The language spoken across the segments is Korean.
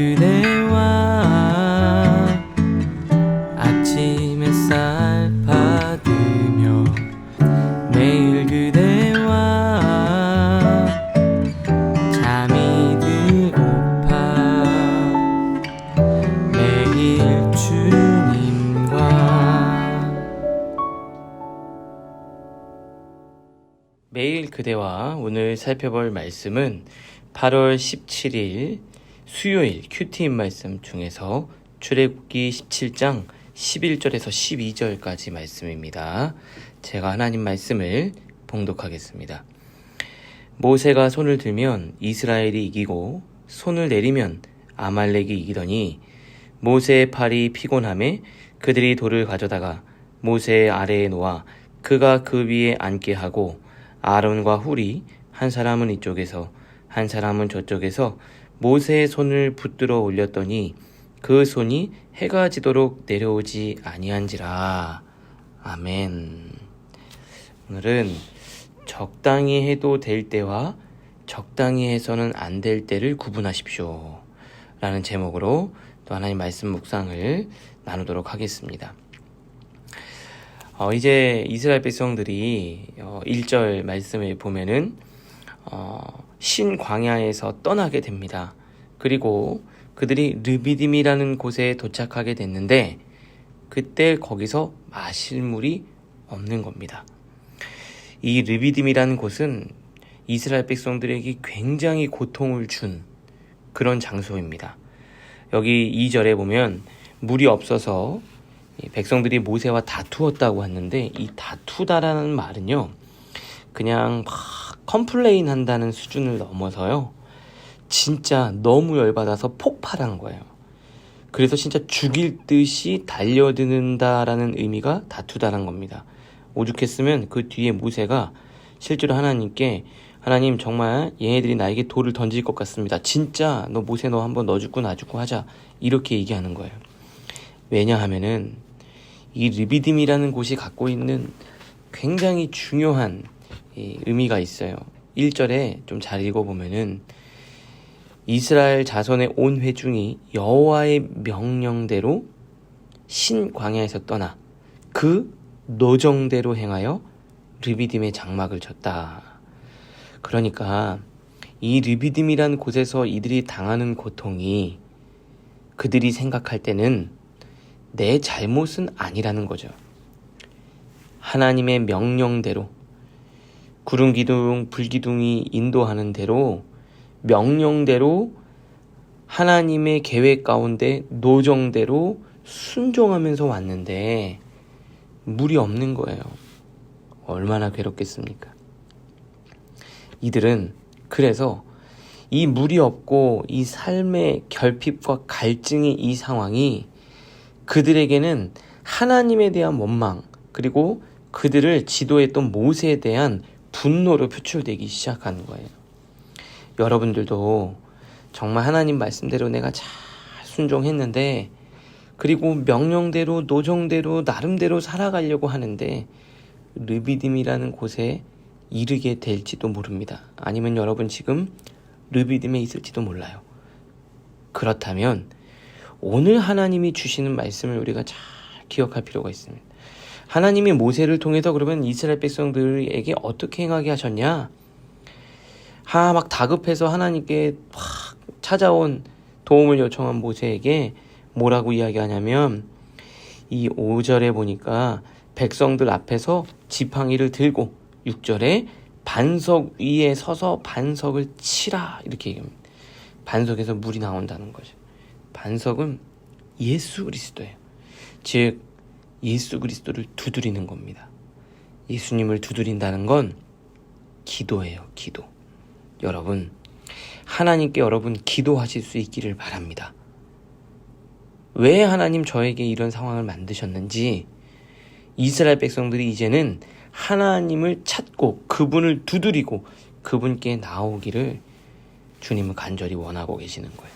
그대와 아침 햇살 받으며 매일 그대와 잠이 들고파 매일 주님과 매일 그대와 오늘 살펴볼 말씀은 8월 17일 수요일 큐티인 말씀 중에서 출애굽기 17장 11절에서 12절까지 말씀입니다. 제가 하나님 말씀을 봉독하겠습니다. 모세가 손을 들면 이스라엘이 이기고 손을 내리면 아말렉이 이기더니 모세의 팔이 피곤함에 그들이 돌을 가져다가 모세의 아래에 놓아 그가 그 위에 앉게 하고 아론과 훌이 한 사람은 이쪽에서 한 사람은 저쪽에서 모세의 손을 붙들어 올렸더니 그 손이 해가 지도록 내려오지 아니한지라 아멘. 오늘은 적당히 해도 될 때와 적당히 해서는 안 될 때를 구분하십시오. 라는 제목으로 또 하나님 말씀 묵상을 나누도록 하겠습니다. 어, 이제 이스라엘 백성들이 어, 1절 말씀을 보면은 어, 신 광야에서 떠나게 됩니다. 그리고 그들이 르비딤이라는 곳에 도착하게 됐는데 그때 거기서 마실 물이 없는 겁니다. 이 르비딤이라는 곳은 이스라엘 백성들에게 굉장히 고통을 준 그런 장소입니다. 여기 2절에 보면 물이 없어서 백성들이 모세와 다투었다고 했는데 이 다투다라는 말은요. 그냥 막 컴플레인 한다는 수준을 넘어서요. 진짜 너무 열받아서 폭발한 거예요. 그래서 진짜 죽일 듯이 달려드는다라는 의미가 다투다란 겁니다. 오죽했으면 그 뒤에 모세가 실제로 하나님께 하나님 정말 얘네들이 나에게 돌을 던질 것 같습니다. 진짜 너 모세 너 한번 너 죽고 나 죽고 하자 이렇게 얘기하는 거예요. 왜냐하면은 이 르비딤이라는 곳이 갖고 있는 굉장히 중요한 의미가 있어요. 1절에 좀 잘 읽어보면은 이스라엘 자손의 온 회중이 여호와의 명령대로 신 광야에서 떠나 그 노정대로 행하여 르비딤의 장막을 쳤다. 그러니까 이 르비딤이란 곳에서 이들이 당하는 고통이 그들이 생각할 때는 내 잘못은 아니라는 거죠. 하나님의 명령대로 구름 기둥, 불 기둥이 인도하는 대로 명령대로 하나님의 계획 가운데 노정대로 순종하면서 왔는데 물이 없는 거예요. 얼마나 괴롭겠습니까? 이들은 그래서 이 물이 없고 이 삶의 결핍과 갈증의 이 상황이 그들에게는 하나님에 대한 원망 그리고 그들을 지도했던 모세에 대한 분노로 표출되기 시작하는 거예요. 여러분들도 정말 하나님 말씀대로 내가 잘 순종했는데 그리고 명령대로 노정대로 나름대로 살아가려고 하는데 르비딤이라는 곳에 이르게 될지도 모릅니다. 아니면 여러분 지금 르비딤에 있을지도 몰라요. 그렇다면 오늘 하나님이 주시는 말씀을 우리가 잘 기억할 필요가 있습니다. 하나님이 모세를 통해서 그러면 이스라엘 백성들에게 어떻게 행하게 하셨냐? 하, 막 다급해서 하나님께 확 찾아온 도움을 요청한 모세에게 뭐라고 이야기하냐면 이 5절에 보니까 백성들 앞에서 지팡이를 들고 6절에 반석 위에 서서 반석을 치라 이렇게 얘기합니다. 반석에서 물이 나온다는 거죠. 반석은 예수 그리스도예요. 즉 예수 그리스도를 두드리는 겁니다. 예수님을 두드린다는 건 기도예요. 기도. 여러분 하나님께 여러분 기도하실 수 있기를 바랍니다. 왜 하나님 저에게 이런 상황을 만드셨는지 이스라엘 백성들이 이제는 하나님을 찾고 그분을 두드리고 그분께 나오기를 주님은 간절히 원하고 계시는 거예요.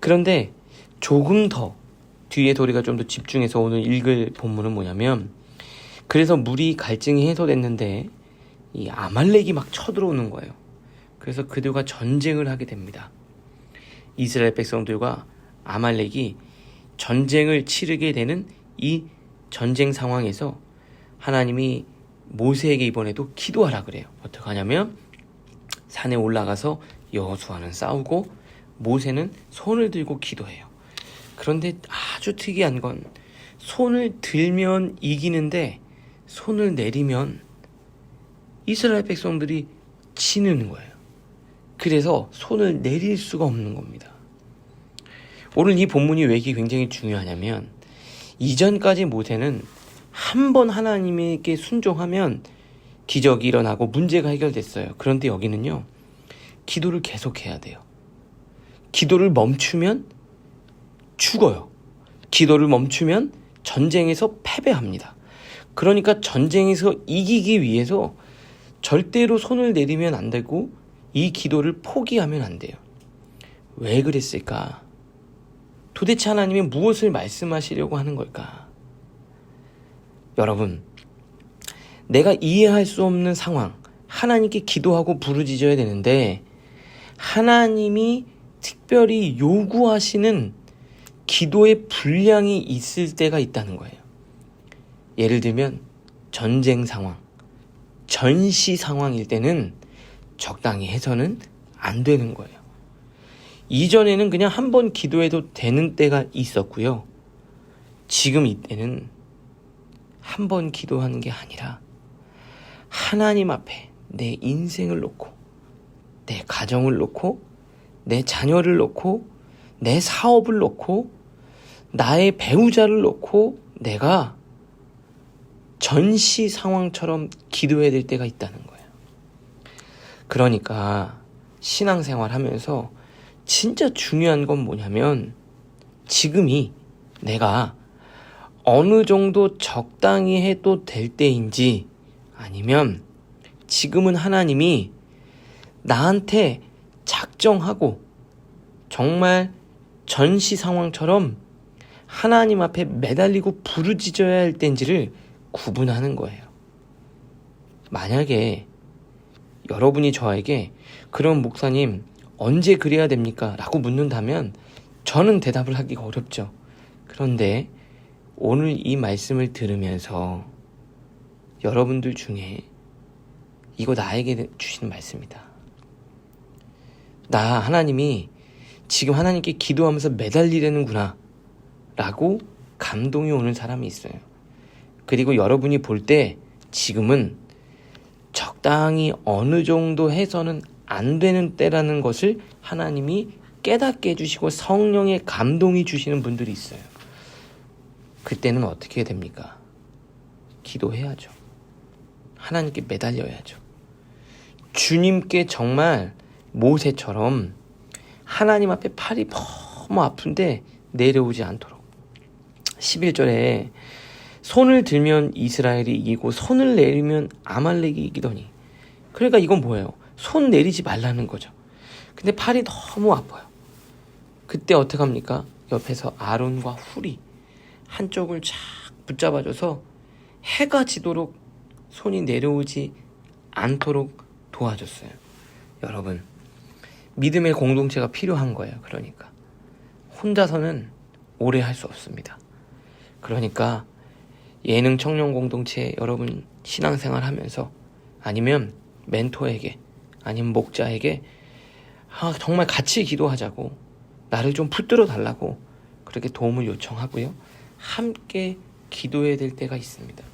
그런데 조금 더 뒤에 도리가 좀 더 집중해서 오늘 읽을 본문은 뭐냐면 그래서 물이 갈증이 해소됐는데 이 아말렉이 막 쳐들어오는 거예요. 그래서 그들과 전쟁을 하게 됩니다. 이스라엘 백성들과 아말렉이 전쟁을 치르게 되는 이 전쟁 상황에서 하나님이 모세에게 이번에도 기도하라 그래요. 어떻게 하냐면 산에 올라가서 여호수아는 싸우고 모세는 손을 들고 기도해요. 그런데 아주 특이한 건 손을 들면 이기는데 손을 내리면 이스라엘 백성들이 지는 거예요. 그래서 손을 내릴 수가 없는 겁니다. 오늘 이 본문이 왜 이게 굉장히 중요하냐면 이전까지 모세는 한 번 하나님에게 순종하면 기적이 일어나고 문제가 해결됐어요. 그런데 여기는요. 기도를 계속해야 돼요. 기도를 멈추면 죽어요. 기도를 멈추면 전쟁에서 패배합니다. 그러니까 전쟁에서 이기기 위해서 절대로 손을 내리면 안 되고 이 기도를 포기하면 안 돼요. 왜 그랬을까? 도대체 하나님이 무엇을 말씀하시려고 하는 걸까? 여러분, 내가 이해할 수 없는 상황, 하나님께 기도하고 부르짖어야 되는데, 하나님이 특별히 요구하시는 기도의 분량이 있을 때가 있다는 거예요. 예를 들면, 전쟁 상황, 전시 상황일 때는 적당히 해서는 안 되는 거예요. 이전에는 그냥 한 번 기도해도 되는 때가 있었고요. 지금 이때는 한 번 기도하는 게 아니라 하나님 앞에 내 인생을 놓고 내 가정을 놓고 내 자녀를 놓고 내 사업을 놓고 나의 배우자를 놓고 내가 전시 상황처럼 기도해야 될 때가 있다는 거예요. 그러니까 신앙생활 하면서 진짜 중요한 건 뭐냐면 지금이 내가 어느 정도 적당히 해도 될 때인지 아니면 지금은 하나님이 나한테 작정하고 정말 전시 상황처럼 하나님 앞에 매달리고 부르짖어야 할 때인지를 구분하는 거예요. 만약에 여러분이 저에게 그런 목사님 언제 그래야 됩니까? 라고 묻는다면 저는 대답을 하기가 어렵죠. 그런데 오늘 이 말씀을 들으면서 여러분들 중에 이거 나에게 주시는 말씀이다. 나 하나님이 지금 하나님께 기도하면서 매달리려는구나. 라고 감동이 오는 사람이 있어요. 그리고 여러분이 볼 때 지금은 적당히 어느 정도 해서는 안 되는 때라는 것을 하나님이 깨닫게 해주시고 성령의 감동이 주시는 분들이 있어요. 그때는 어떻게 됩니까? 기도해야죠. 하나님께 매달려야죠. 주님께 정말 모세처럼 하나님 앞에 팔이 너무 아픈데 내려오지 않도록. 11절에 손을 들면 이스라엘이 이기고 손을 내리면 아말렉이 이기더니. 그러니까 이건 뭐예요? 손 내리지 말라는 거죠. 근데 팔이 너무 아파요. 그때 어떻게 합니까? 옆에서 아론과 훌이 한쪽을 쫙 붙잡아줘서 해가 지도록 손이 내려오지 않도록 도와줬어요. 여러분, 믿음의 공동체가 필요한 거예요. 그러니까. 혼자서는 오래 할 수 없습니다. 그러니까 예능 청년 공동체 여러분 신앙생활 하면서 아니면 멘토에게 아니면 목자에게 아, 정말 같이 기도하자고 나를 좀 붙들어 달라고 그렇게 도움을 요청하고요. 함께 기도해야 될 때가 있습니다.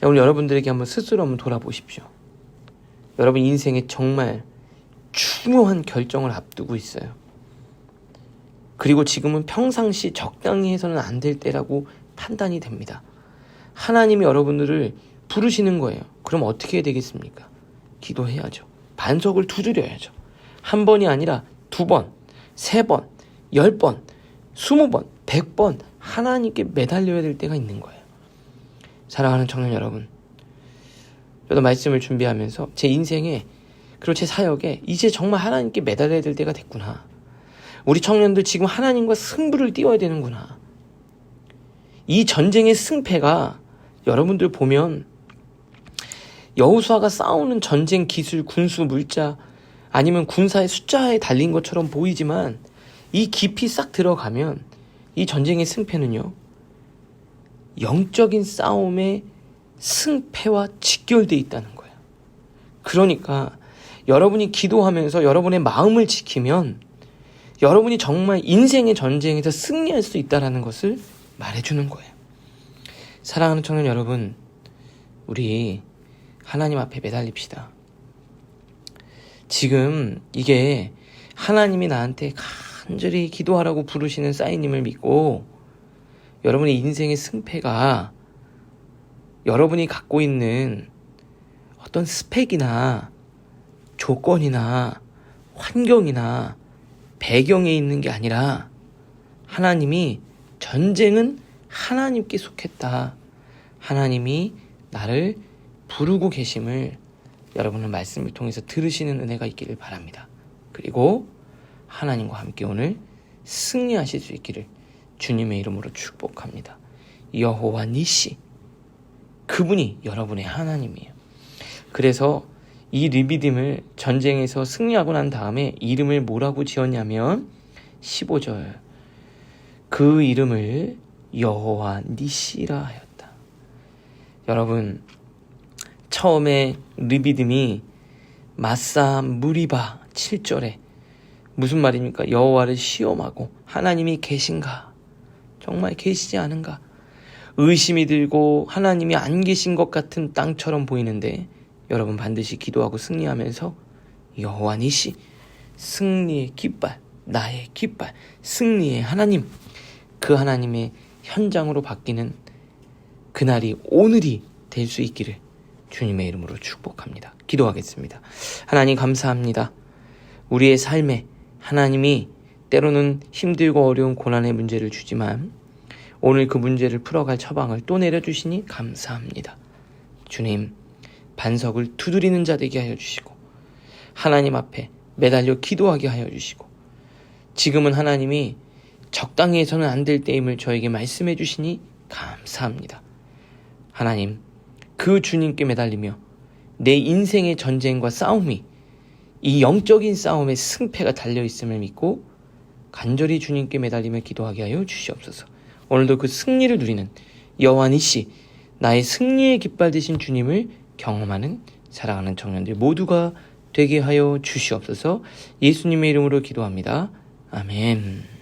자, 오늘 여러분들에게 한번 스스로 한번 돌아보십시오. 여러분 인생에 정말 중요한 결정을 앞두고 있어요. 그리고 지금은 평상시 적당히 해서는 안 될 때라고 판단이 됩니다. 하나님이 여러분들을 부르시는 거예요. 그럼 어떻게 해야 되겠습니까? 기도해야죠. 반석을 두드려야죠. 한 번이 아니라 두 번, 세 번, 열 번, 스무 번, 백 번 하나님께 매달려야 될 때가 있는 거예요. 사랑하는 청년 여러분, 저도 말씀을 준비하면서 제 인생에 그리고 제 사역에 이제 정말 하나님께 매달려야 될 때가 됐구나. 우리 청년들 지금 하나님과 승부를 띄워야 되는구나. 이 전쟁의 승패가 여러분들 보면 여우수아가 싸우는 전쟁 기술, 군수, 물자 아니면 군사의 숫자에 달린 것처럼 보이지만 이 깊이 싹 들어가면 이 전쟁의 승패는요. 영적인 싸움의 승패와 직결돼 있다는 거예요. 그러니까 여러분이 기도하면서 여러분의 마음을 지키면 여러분이 정말 인생의 전쟁에서 승리할 수 있다라는 것을 말해주는 거예요. 사랑하는 청년 여러분, 우리 하나님 앞에 매달립시다. 지금 이게 하나님이 나한테 간절히 기도하라고 부르시는 사인님을 믿고 여러분의 인생의 승패가 여러분이 갖고 있는 어떤 스펙이나 조건이나 환경이나 배경에 있는 게 아니라 하나님이 전쟁은 하나님께 속했다. 하나님이 나를 부르고 계심을 여러분은 말씀을 통해서 들으시는 은혜가 있기를 바랍니다. 그리고 하나님과 함께 오늘 승리하실 수 있기를 주님의 이름으로 축복합니다. 여호와 니시 그분이 여러분의 하나님이에요. 그래서 이 리비딤을 전쟁에서 승리하고 난 다음에 이름을 뭐라고 지었냐면 15절 그 이름을 여호와 니시라 하였다. 여러분 처음에 르비딤이 마사 무리바 7절에 무슨 말입니까? 여호와를 시험하고 하나님이 계신가? 정말 계시지 않은가? 의심이 들고 하나님이 안 계신 것 같은 땅처럼 보이는데 여러분 반드시 기도하고 승리하면서 여호와 니시 승리의 깃발 나의 깃발 승리의 하나님 그 하나님의 현장으로 바뀌는 그날이 오늘이 될 수 있기를 주님의 이름으로 축복합니다. 기도하겠습니다. 하나님 감사합니다. 우리의 삶에 하나님이 때로는 힘들고 어려운 고난의 문제를 주지만 오늘 그 문제를 풀어갈 처방을 또 내려주시니 감사합니다. 주님, 반석을 두드리는 자 되게 하여 주시고 하나님 앞에 매달려 기도하게 하여 주시고 지금은 하나님이 적당히 해서는 안 될 때임을 저에게 말씀해 주시니 감사합니다. 하나님, 그 주님께 매달리며 내 인생의 전쟁과 싸움이 이 영적인 싸움의 승패가 달려 있음을 믿고 간절히 주님께 매달리며 기도하게 하여 주시옵소서. 오늘도 그 승리를 누리는 여호와 니 씨, 나의 승리의 깃발 되신 주님을 경험하는 사랑하는 청년들 모두가 되게 하여 주시옵소서. 예수님의 이름으로 기도합니다. 아멘.